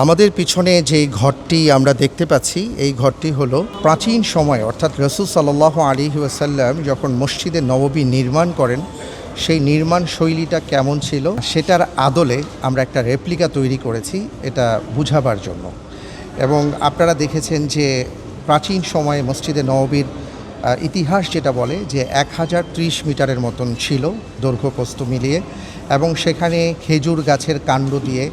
আমাদের পিছনে যে ঘরটি আমরা দেখতে পাচ্ছি, এই ঘরটি হলো প্রাচীন সময়, অর্থাৎ রসুল সাল্লাহ আলী ওয়াসাল্লাম যখন মসজিদে নববী নির্মাণ করেন, সেই নির্মাণ শৈলীটা কেমন ছিল, সেটার আদলে আমরা একটা রেপ্লিকা তৈরি করেছি এটা বুঝাবার জন্য। এবং আপনারা দেখেছেন যে প্রাচীন সময়ে মসজিদে নববীর ইতিহাস যেটা বলে যে এক হাজার ত্রিশ মিটারের মতন ছিল দৈর্ঘ্য প্রস্থ মিলিয়ে এবং সেখানে খেজুর গাছের কাণ্ড দিয়ে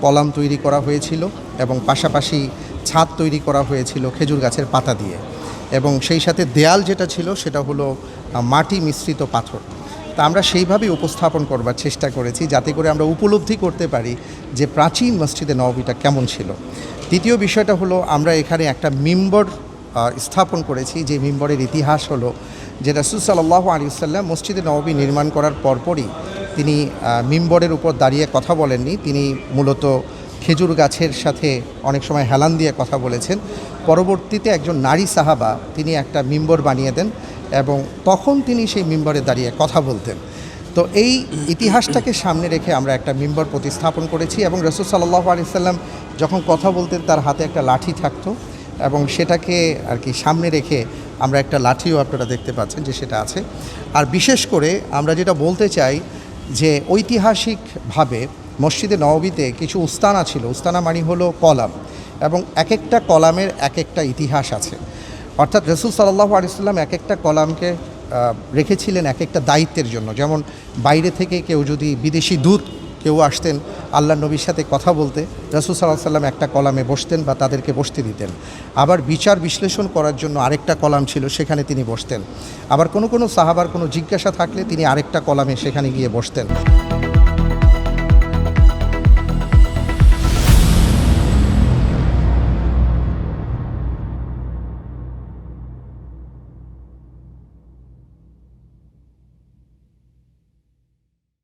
কলাম তৈরি করা হয়েছিল এবং পাশাপাশি ছাদ তৈরি করা হয়েছিল খেজুর গাছের পাতা দিয়ে। এবং সেই সাথে দেয়াল যেটা ছিল সেটা হলো মাটি মিশ্রিত পাথর। তা আমরা সেইভাবেই উপস্থাপন করবার চেষ্টা করেছি যাতে করে আমরা উপলব্ধি করতে পারি যে প্রাচীন মসজিদে নববীটা কেমন ছিল। দ্বিতীয় বিষয়টা হলো, আমরা এখানে একটা মিম্বর স্থাপন করেছি, যে মিম্বরের ইতিহাস হলো যে রাসুল সাল্লাহ আলিয়াল্লাম মসজিদে নববী নির্মাণ করার পরপরই তিনি মিম্বরের উপর দাঁড়িয়ে কথা বলেননি। তিনি মূলত খেজুর গাছের সাথে অনেক সময় হেলান দিয়ে কথা বলেছেন। পরবর্তীতে একজন নারী সাহাবা তিনি একটা মিম্বর বানিয়ে দেন এবং তখন তিনি সেই মিম্বরে দাঁড়িয়ে কথা বলতেন। তো এই ইতিহাসটাকে সামনে রেখে আমরা একটা মিম্বর প্রতিস্থাপন করেছি এবং রসুল সাল্লাহ আলিয়াল্লাম যখন কথা বলতেন, তার হাতে একটা লাঠি থাকতো। এবং সেটাকে আর কি সামনে রেখে আমরা একটা লাঠিও আপনারা দেখতে পাচ্ছেন যে সেটা আছে। আর বিশেষ করে আমরা যেটা বলতে চাই যে ঐতিহাসিকভাবে মসজিদে নববীতে কিছু উস্তানা ছিল। উস্তানা মানে হলো কলাম এবং এক একটা কলামের এক একটা ইতিহাস আছে। অর্থাৎ রসুল সাল্লাহ আলিয়াল্লাম এক একটা কলামকে রেখেছিলেন এক একটা দায়িত্বের জন্য। যেমন বাইরে থেকে কেউ যদি বিদেশি দূত কেউ আসতেন আল্লাহ নবীর সাথে কথা বলতে, রসুল সাল্লাহ সাল্লাম একটা কলামে বসতেন বা তাদেরকে বসতে দিতেন। আবার বিচার বিশ্লেষণ করার জন্য আরেকটা কলাম ছিল, সেখানে তিনি বসতেন। আবার কোনো কোনো সাহাবার কোনো জিজ্ঞাসা থাকলে তিনি আরেকটা কলামে সেখানে গিয়ে বসতেন।